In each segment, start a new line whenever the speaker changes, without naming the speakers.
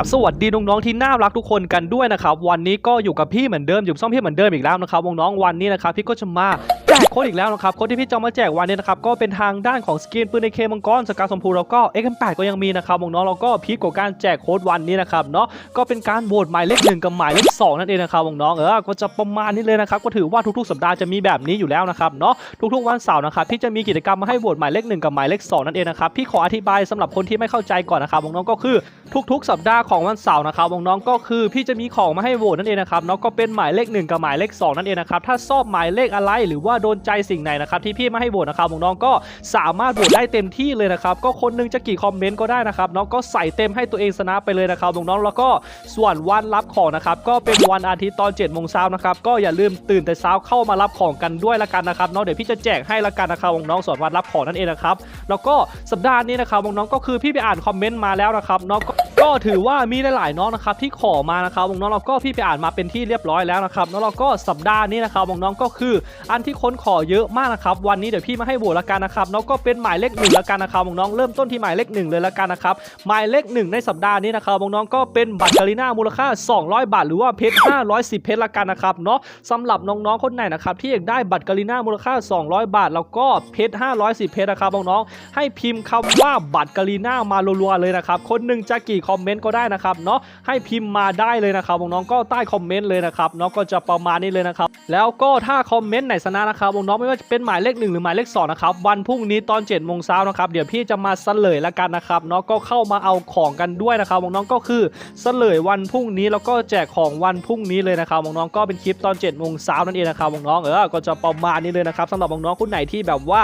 ราบสวัสดีน้องๆที่น่ารักทุกคนกันด้วยนะครับวันนี้ก็อยู่กับพี่เหมือนเดิมอยู่ซ่อมพี่เหมือนเดิมอีกแล้วนะครับน้องๆวันนี้นะครับพี่ก็จะมา โค้ดอีกแล้วนะครับโค้ดที่พี่จะมาแจกวันนี้นะครับก็เป็นทางด้านของสกินปืนในเคมังกรสกาสมพูแล้วก็เอ็กแปดก็ยังมีนะครับน้องๆแล้วก็พีคกว่าการแจกโค้ดวันนี้นะครับเนาะก็เป็นการโหวตหมายเลขหนึ่งกับหมายเลขสองนั่นเองนะครับน้องเออก็จะประมาณนี้เลยนะครับก็ถือว่าทุกๆสัปดาห์จะมีแบบนี้อยู่แล้วนะครับเนาะทุกๆวันเสาร์นะครับพี่จะมีกิจกรรมมาให้โหวตหมายเลขหนึ่งกับหมายเลขสองนั่นเองนะครับพี่ขออธิบายสำหรับคนที่ไม่เข้าใจก่อนนะครับน้องก็คือทุกๆ สัปดาห์ของวันเสาร์นะครับน้องก็คือพี่จะมีของมาให้โหวตนั่นเองนะครับเนาะก็เป็นหมายเลขหนึ่งกับหมายเลขสองนั่นเองนะครับถ้าชอบหมายเลขอะไรหรือว่าโดนใจสิ่งไหนนะครับที่พี่ไมาให้โหวตนะครับน้องๆก็สามารถโหวตได้เต็มที่เลยนะครับก็คนหนึงจะกี่คอมเมนต์ก็ได้นะครับน้องก็ใส่เต็มให้ตัวเองชนะไปเลยนะครับน้องๆแล้วก็ส่วนวันรับของนะครับก็เป็นวันอาทิตย์ตอน7จ็ดโมงเช้านะครับก็อย่าลืมตื่นแต่เช้าเข้ามารับของกันด้วยละกันนะครับเนาะเดี๋ยวพี่จะแจกให้ละกันนะครับน้องส่วนวันรับของนั่นเองนะครับแล้วก็สัปดาห์นี้นะครับน้องก็คือพี่ไปอ่านคอมเมนต์มาแล้วนะครับเนาะก็ ก็ถือว่ามีหลายๆน้องนะครับที่ขอมานะครับน้องเราก็พี่ไปอ่านมาเป็นที่เรียบร้อยแล้วนะครับน้องเราก็สัปดาห์นี้นะครับน้องก็คือ อันที่คนขอเยอะมากนะครับวันนี้เดี๋ยวพี่มาให้โหวตละกันนะครับน้องก็เป็นหมายเลขหนึ่งละกันนะครับน้องเริ่มต้นที่หมายเลขหนึ่งเลยละกันนะครับหมายเลขหนึ่งในสัปดาห์นี้นะครับน้องก็เป็นบัตรกาลิน่ามูลค่า 200 บาท หรือว่าเพชร510 เพชรละกันนะครับเนาะสำหรับน้องๆคนไหนนะครับที่อยากได้บัตรกาลิน่ามูลค่า 200 บาท แล้วก็เพชร510 เพชรนะครับน้องๆให้พิมพ์คำว่าบัตรกาลิน่ามารัวๆเลยนะครับคนหนึ่งจะกี่คอมเมนต์ก็ได้นะครับเนาะให้พิมพ์มาได้เลยนะครับน้องๆก็ใต้คอมเมนต์เลยนะครับเนาะก็จะประมาณนี้เลยนะครับแล้วก็ถ้าคอมเมนต์ไหนชนะนะครับน้องไม่ว่าจะเป็นหมายเลขหนึ่งหรือหมายเลขสองนะครับวันพรุ่งนี้ตอน7จ็ดโมงเช้านะครับเดี๋ยวพี่จะมาเฉลยแล้วกันนะครับเนาะก็เข้ามาเอาของกันด้วยนะครับน้องก็คือเฉลยวันพรุ่งนี้แล้วก็แจกของวันพรุ่งนี้เลยนะครับน้องก็เป็นคลิปตอน7จ็ดโมงเช้านั่นเองนะครับน้องเออก็จะประมาณนี้เลยนะครับสำหรับน้องๆคนไหนที่แบบว่า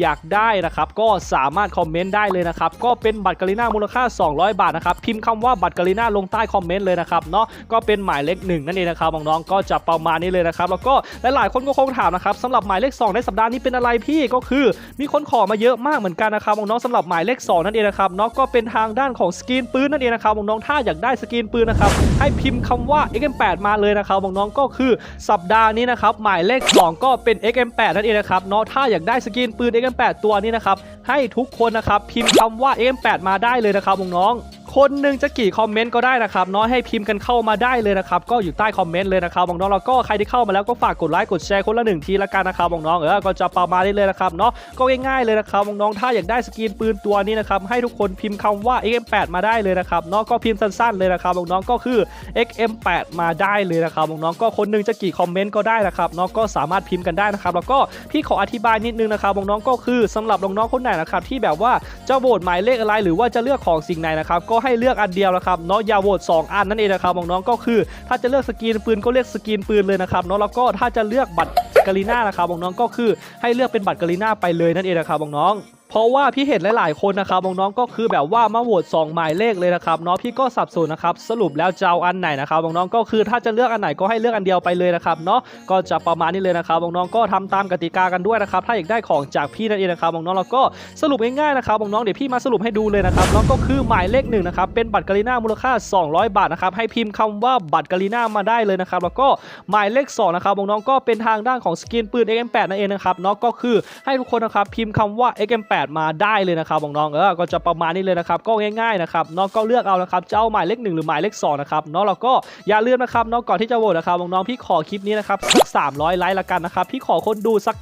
อยากได้นะครับก็สามารถคอมเมนต์ได้เลยนะครับก็เป็นบัตรกาลิน่ามูลค่า 200 บาทนะครับพิมพ์คำว่าบัตรกาลิน่าลงใต้คอมเมนต์เลยนะครับเนาะก็เป็นหมายเลขหนึ่งนั่นเองนะครับน้องๆก็จะประมาณนี้เลยนะครับแล้วก็หลายๆคนก็คงถามนะครับสำหรับหมายเลข 2 ในสัปดาห์นี้เป็นอะไรพี่ก็คือ มีคนขอมาเยอะมากเหมือนกันนะครับน้องๆสำหรับหมายเลข 2 นั่นเองนะครับเนาะก็เป็นทางด้านของสกรีนปืนนั่นเองนะครับน้องๆถ้าอยากได้สกรีนปืนนะครับให้พิมพ์คำว่า XM8 มาเลยนะครับน้องๆก็คือสัปดาห์นี้นะครับหมายเลข 2 ก็เป็น XM8 นั่นเองนะครับเนาะถ้าอยากได้สกรีนปืน XM8 ตัวนี้นะครับให้ทุกคนนะครับพิมพ์คำว่า XM8 มาได้เลยนะครับน้องๆ คนหนึ่งจะกี่คอมเมนต์ก็ได้นะครับน้อยให้พิมพ์กันเข้ามาได้เลยนะครับก็อยู่ใต้คอมเมนต์เลยนะครับน้องๆแล้วก็ใครที่เข้ามาแล้วก็ฝากกดไลค์กดแชร์คนละหนึ่งทีละกันนะครับน้องๆเออก็จะประมาณนี้เลยนะครับเนาะก็ง่ายๆเลยนะครับน้องๆถ้าอยากได้สกรีนปืนตัวนี้นะครับให้ทุกคนพิมพ์คำว่า XM8 มาได้เลยนะครับเนาะก็พิมพ์สั้นๆเลยนะครับน้องๆก็คือ XM8 มาได้เลยนะครับน้องๆก็คนหนึ่งจะกี่คอมเมนต์ก็ได้นะครับเนาะก็สามารถพิมพ์กันได้นะครับแล้วก็พี่ขออธิบายนิดนึงนะครับน้องๆก็คือสำหรับน้องๆคนไหนนะครับที่แบบว่าจะโหวตหมายเลขอะไรหรือว่าจะเลือกของสิ่งไหนนะครับก็ให้เลือกอันเดียวนะครับเนาะอย่าโหวต2อันนั่นเองนะครับน้องๆก็คือ ถ้าจะเลือกสกินปืนก็เลือกสกินปืนเลยนะครับเนาะแล้วก็ถ้าจะเลือกบัตรกาลิน่านะครับน้องๆก็คือให้เลือกเป็นบัตรกาลิน่าไปเลยนั่นเองนะครับน้องๆ เพราะว่าพี่เห็นหลาย ๆ คนนะครับน้องๆก็คือแบบว่ามาโหวต2หมายเลขเลยนะครับเนาะพี่ก็สับสนนะครับสรุปแล้วจะเอาอันไหนนะครับน้องๆก็คือถ้าจะเลือกอันไหนก็ให้เลือกอันเดียวไปเลยนะครับเนาะก็จะประมาณนี้เลยนะครับน้องๆก็ทำตามกติกากันด้วยนะครับถ้าอยากได้ของจากพี่นั่นเองนะครับน้องๆแล้วก็สรุปง่ายๆนะครับน้องๆเดี๋ยวพี่มาสรุปให้ดูเลยนะครับน้องก็คือหมายเลขหนึ่งนะครับเป็นบัตรกาลิน่ามูลค่า 200 บาทนะครับให้พิมพ์คำว่าบัตรกาลิน่ามาได้เลยนะครับแล้วก็หมายเลข2นะครับน้องๆก็เป็นทางด้านของสกินปืน XM8 นั่นเองนะครับเนาะก็คือให้ทุกคนนะครับพิมพ์คำว่า XM8 มาได้เลยนะครับน้องๆเออก็จะประมาณนี้เลยนะครับก็ง่ายๆนะครับน้องก็เลือกเอานะครับจะเอาหมายเลขหนึ่งหรือหมายเลขสองนะครับนาะแล้วก็อย่าลืมนะครับน้องก่อนที่จะโหวตนะครับน้องๆพี่ขอคลิปนี้นะครับสัก300ไลค์ละกันนะครับพี่ขอคนดูสัก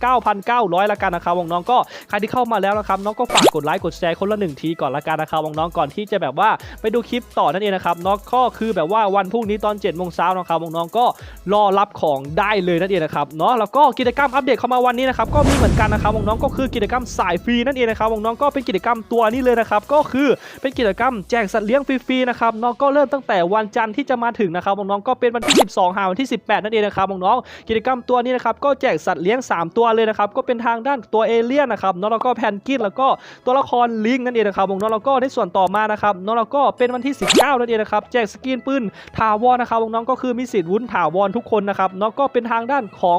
9,900ละกันนะครับน้องๆก็ใครที่เข้ามาแล้วนะครับน้องก็ฝากกดไลค์กดแชร์คนละหนึ่งทีก่อนละกันนะครับน้องๆก่อนที่จะแบบว่าไปดูคลิปต่อนั่นเองนะครับเนาะก็คือแบบว่าวันพรุ่งนี้ตอน7จ็ดโมงเช้านะครับน้องๆก็รอรับของได้เลยนั่นเองนะครับเนาะแล้วก็กิจกรรมอัปเดตเข้ามาวันนี้นะครับก็มีเหมือนกันนะครับน้องๆก็คือกิจกรรมสายฟรีนั่นเองนะครับน้องๆก็เป็นกิจกรรมตัวนี้เลยนะครับก็คือเป็นกิจกรรมแจกสัตว์เลี้ยงฟรีๆนะครับน้องก็เริ่มตั้งแต่วันจันทร์ที่จะมาถึงนะครับน้องก็เป็นวันที่ 12หาวันที่ 18 นั่นเองนะครับน้องๆกิจกรรมตัวนี้นะครับก็แจกสัตว์เลี้ยง 3 ตัวเลยนะครับก็เป็นทางด้านตัวเอเลี่ยนนะครับน้องแล้วก็แพนกินแล้วก็ตัวละครลิงนั่นเองนะครับน้องแล้วก็ในส่วนต่อมานะครับน้องแล้วก็เป็นวันที่ 19 นั่นเองนะครับแจกสกินปืนถาวรนะครับน้องก็คือมีสิทธิ์วุ้นถาวรทุกคนนะครับน้องก็เป็นทางด้านของ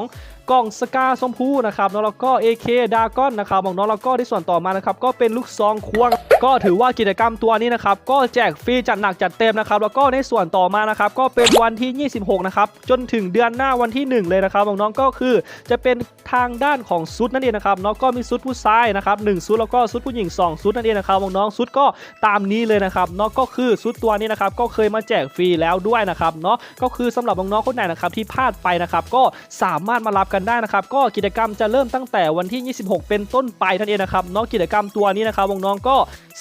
กล่องสกาชมพูนะครับน้องแล้วก็ AK ดากอนนะครับน้องแล้วก็ในส่วนต่อมานะครับก็เป็นลูกซองควง ก็ถือว่ากิจกรรมตัวนี้นะครับก็แจกฟรีจัดหนักจัดเต็มนะครับแล้วก็ในส่วนต่อมานะครับก็เป็นวันที่ 26 นะครับจนถึงเดือนหน้าวันที่ 1 เลยนะครับน้องๆก็คือจะเป็นทางด้านของซุดนั่นเองนะครับเนาะก็มีซุดผู้ชายนะครับหนึ่งซุดแล้วก็ซุดผู้หญิงสองซุดนั่นเองนะครับน้องๆซุดก็ตามนี้เลยนะครับเนาะก็คือซุดตัวนี้นะครับก็เคยมาแจกฟรีแล้วด้วยนะครับเนาะก็คือสำหรับน้องๆคนไหนนะครับที่พลาดไปนะครับก็สามารถมารับกันได้นะครับก็กิจกรรมจะเริ่มตั้งแต่วันที่ 26 เป็นต้นไปนั่นเองนะครับเนาะกิจกรรมตัวนี้นะครับน้องๆก็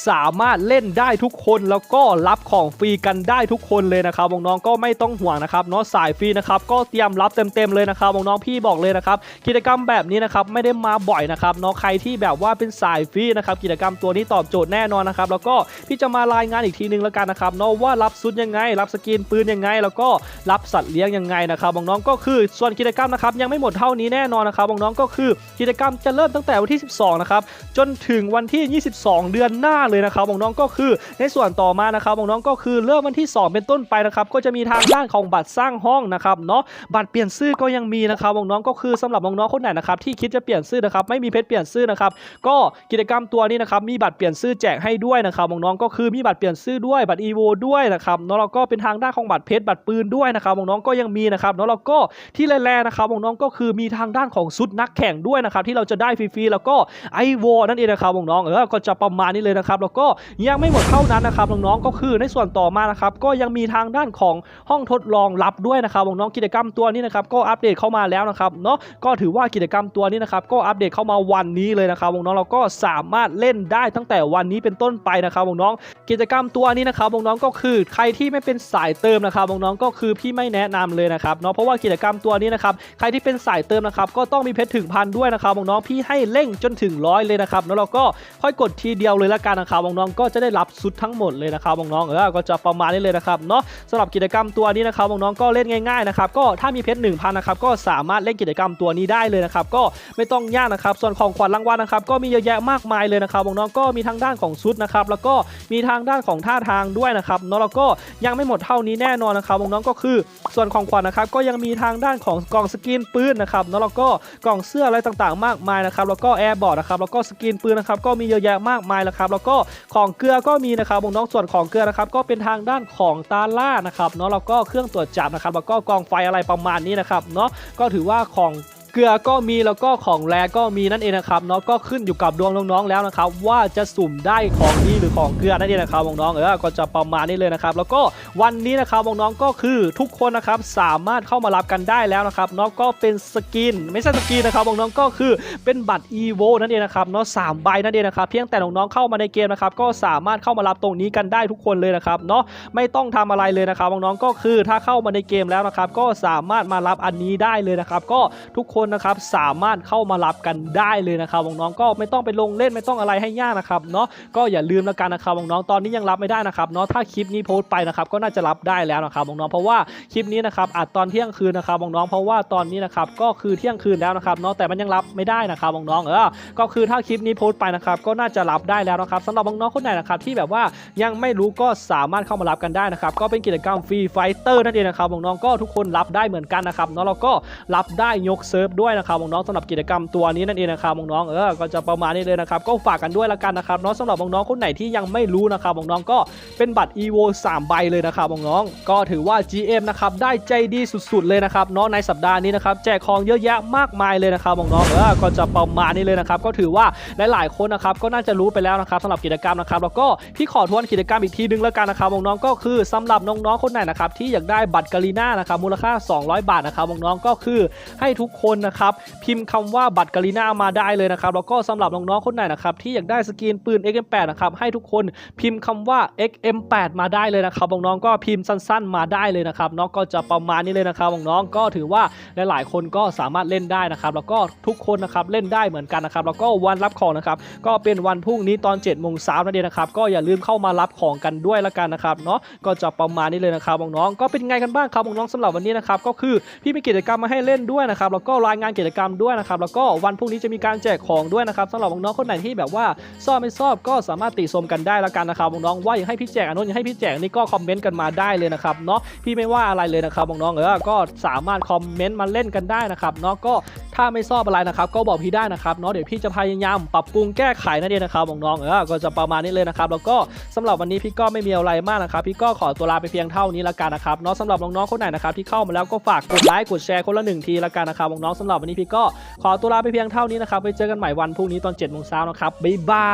สามารถเล่นได้ทุกคนแล้วก็รับของฟรีกันได้ทุกคนเลยนะครับน้องๆก็ไม่ต้องห่วงนะครับเนาะสายฟรีนะครับก็เตรียมรับเต็มๆเลยนะครับน้องๆพี่บอกเลยนะครับกิจกรรมแบบนี้นะครับไม่ได้มาบ่อยนะครับเนาะใครที่แบบว่าเป็นสายฟรีนะครับกิจกรรมตัวนี้ตอบโจทย์แน่นอนนะครับแล้วก็พี่จะมารายงานอีกทีนึงแล้วกันนะครับเนาะว่ารับซุดยังไง รับสกินปืนยังไง แล้วก็รับสัตว์เลี้ยงยังไงนะครับน้องๆก็คือส่วนกิจกรรมนะครับยังไม่หมดเท่านี้แน่นอนนะครับน้องๆก็คือกิจกรรมจะเริ่มตั้งแต่วันที่ 12 นะครับจนถึงวันที่ 22 เดือนหน้าเลยนะครับน้องๆก็คือในส่วนต่อมานะครับน้องๆก็คือเริ่มวันที่ 2 เป็นต้นไปนะครับก็จะมีทางด้านของบัตรสร้างห้องนะครับเนาะบัตรเปลี่ยนชื่อก็ยังมีนะครับน้องๆก็คือสำหรับน้องๆคนไหนนะครับที่คิดจะเปลี่ยนชื่อนะครับไม่มีเพชรเปลี่ยนชื่อนะครับก็กิจกรรมตัวนี้นะครับมีบัตรเปลี่ยนชื่อแจกให้ด้วยนะครับน้องๆก็คือมีบัตรเปลี่ยนชื่อด้วยบัตรอีโวด้วยนะครับเนาะแล้วก็เป็นทางด้านของบัตรเพชรบัตรปืนด้วยนะครับน้องๆก็ยังมีนะครับเนาะแล้วก็ที่แรๆนะครับน้องๆก็คือมีทางด้านของชุดนักแข่งด้วยนะครับที่เราจะได้ฟรีๆแล้วก็ไอโวนั่นเองนะครับน้องๆเออก็จะประมาณนี้เลยนะครับแล้วก็ยังไม่หมดเท่านั้นนะครับน้องๆก็คือในส่วนต่อมานะครับก็ยังมีทางด้านของห้องทดลองลับด้วยนะครับน้องๆกิจกรรมตัวนี้นะครับก็อัปเดตเข้ามาแล้วนะครับเนาะก็ถือว่ากิจกรรมตัวนี้นะครับก็อัปเดตเข้ามาวันนี้เลยนะครับน้องๆเราก็สามารถเล่นได้ตั้งแต่วันนี้เป็นต้นไปนะครับน้องๆกิจกรรมตัวนี้นะครับน้องๆก็คือใครที่ไม่เป็นสายเติมนะครับน้องๆก็คือพี่ไม่แนะนำเลยนะครับเนาะเพราะว่ากิจกรรมตัวนี้นะครับใครที่เป็นสายเติมนะครับก็ต้องมีเพชรถึงพันด้วยนะครับน้องๆพี่ให้เร่งจนถึงร้อยเลยนะครับแล้วเราก็ค่อยกดทีเดียวเลยละกันนะครับน้องๆก็จะได้รับสุดทั้งหมดเลยนะครับน้องๆเออก็จะประมาณนี้เลยนะครับเนาะสำหรับกิจกรรมตัวนี้นะครับน้องๆก็เล่นง่ายๆนะครับก็ถ้ามีเพชร1,000นะครับก็สามารถเล่นกิจกรรมตัวนี้ได้เลยนะครับก็ไม่ต้องยากนะครับส่วนของขวัญรางวัลนะครับก็มีเยอะแยะมากมายเลยนะครับน้องๆก็มีทางด้านของชุดนะครับแล้วก็มีทางด้านของท่าทางด้วยนะครับเนาะแล้วก็ยังไม่หมดเท่านี้แน่นอนนะครับน้องๆก็คือ ส่วนของขวัญนะครับก็ยังมีทางด้านของกล่องสกินปืนนะครับเนาะแล้วก็กล่องเสื้ออะไรต่างๆ มากมายนะครับแล้วก็แอร์บอร์ดนะครับแล้วก็สกินปืนนะครับก็มีเยอะแยะมากมายนะครับแล้วก็ของเกลือก็มีนะครับน้องส่วนของเกลือนะครับก็เป็นทางด้านของตาล่านะครับเนาะแล้วก็เครื่องตรวจจับนะครับแล้วก็กองไฟอะไรประมาณนี้นะครับเนาะก็ถือว่าของ กลือก็มีแล้วก็ของแร่ก็มีนั่นเองนะครับเนาะก็ขึ้นอยู่กับดวงน้องๆแล้วนะครับว่าจะสุ่มได้ของดีหรือของเกลือนั่นเองนะครับน้องๆเออก็จะประมาณนี้เลยนะครับแล้วก็วันนี้นะครับน้องๆก็คือทุกคนนะครับสามารถเข้ามารับกันได้แล้วนะครับเนาะก็เป็นสกินไม่ใช่สกินนะครับน้องๆก็คือเป็นบัตร EVO นั่นเองนะครับเนาะสามใบนั่นเองนะครับเพียงแต่น้องๆเข้ามาในเกมนะครับก็สามารถเข้ามารับตรงนี้กันได้ทุกคนเลยนะครับเนาะไม่ต้องทำอะไรเลยนะครับน้องๆก็คือถ้าเข้ามาในเกมแล้วนะครับก็สามารถมารับอันนี้ได้เลยนะครับก็ทุกคนนะครับสามารถเข้ามารับกันได้เลยนะครับน้องๆก็ไม่ต้องไปลงเล่นไม่ต้องอะไรให้ยากนะครับเนาะก็อย่าลืมแล้วกันนะครับน้องๆตอนนี้ยังรับไม่ได้นะครับเนาะถ้าคลิปนี้โพสต์ไปนะครับก็น่าจะรับได้แล้วนะครับน้องๆเพราะว่าคลิปนี้นะครับอัดตอนเที่ยงคืนนะครับน้องๆเพราะว่าตอนนี้นะครับก็คือเที่ยงคืนแล้วนะครับเนาะแต่มันยังรับไม่ได้นะครับน้องๆเออก็คือถ้าคลิปนี้โพสต์ไปนะครับก็น่าจะรับได้แล้วนะครับสำหรับน้องๆคนไหนนะครับที่แบบว่ายังไม่รู้ก็สามารถเข้ามารับกันได้นะครับก็เป็นกิจกรรมฟรีไฟเตอร์นั่นเองนะครับน้องๆก็ทุกคนรับได้เหมือนกันนะครับเนาะแล้วก็รับได้ยกเซิร์ฟด้วยนะครับน้องๆสำหรับกิจกรรมตัวนี้นั่นเองนะครับน้องๆเออก็จะประมาณนี้เลยนะครับก็ฝากกันด้วยละกันนะครับเนาะสำหรับน้องๆคนไหนที่ยังไม่รู้นะครับน้องๆก็เป็นบัตร EVO 3 ใบเลยนะครับน้องๆก็ถือว่า GM นะครับได้ใจดีสุดๆเลยนะครับเนาะในสัปดาห์นี้นะครับแจกของเยอะแยะมากมายเลยนะครับน้องๆเออก็จะประมาณนี้เลยนะครับก็ถือว่าหลายๆคนนะครับก็น่าจะรู้ไปแล้วนะครับสำหรับกิจกรรมนะครับแล้วก็พี่ขอทวนกิจกรรมอีกทีนึงแล้วกันนะครับน้องๆก็คือสำหรับน้องๆคนไหนนะครับที่อยากได้บัตรกาลีน่านะครับมูลค่า 200 บาทนะครับน้องๆก็คือให้ทุกคนนะครับพิมพ์คำว่าบัตรกาลีน่ามาได้เลยนะครับแล้วก็สำหรับน้องๆคนไหนนะครับที่อยากได้สกินปืน XM8 นะครับให้ทุกคนพิมพ์คำว่า XM8 มาได้เลยนะครับน้องๆก็พิมพ์สั้นๆ มาได้เลยนะครับเนาะก็จะประมาณนี้เลยนะครับน้องๆก็ถือว่าหลายๆคนก็สามารถเล่นได้นะครับแล้วก็ทุกคนนะครับเล่นได้เหมือนกันนะครับแล้วก็วันรับของนะครับก็เป็นวันพรุ่งนี้ตอน7จ็ดโมงเช้านั่นเองนะครับก็อย่าลืมเข้ามารับของกันด้วยละกันนะครับเนาะก็จะประมาณนี้เลยนะครับน้องๆก็เป็นไงกันบ้างครับน้องๆสำหรับวันนี้นะครับก็คือพี่มีกิจกรรมมาให้เล่นด้วยนะครับแล้วก็รายงานกิจกรรมด้วยนะครับแล้วก็วันพรุ่งนี้จะมีการแจกของด้วยนะครับสำหรับน้องๆคนไหนที่แบบว่าชอบไม่ชอบก็สามารถติชมกันได้แล้วกันนะครับน้องๆว่าอยากให้พี่แจกอันนู้นอยากให้พี่แจกนี่ก็คอมเมนต์กันมาได้เลยนะครับเนาะพี่ไม่ว่าอะไรเลยนะครับน้องๆเออก็สามารถคอมเมนต์มาเล่นกันได้นะครับเนาะก็ถ้าไม่ชอบอะไรนะครับก็บอกพี่ได้นะครับเนาะเดี๋ยวพี่จะพยายามปรับปรุงแก้ไขนั่นเองนะครับน้องๆเออก็จะประมาณนี้เลยนะครับแล้วก็สำหรับวันนี้พี่ก็ไม่มีอะไรมากนะครับพี่ก็ขอตัวลาไปเพียงเท่านี้ละกันนะครับเนาะสำหรับน้องๆคนไหนนะครับที่เข้ามาแล้วก็ฝากกดไลค์กดแชร์คนละหนึ่งทีละกันนะครับน้องสำหรับวันนี้พี่ก็ขอตัวลาไปเพียงเท่านี้นะครับไปเจอกันใหม่วันพรุ่งนี้ตอน7จ็ดโมงเช้านะครับบ๊ายบา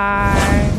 ย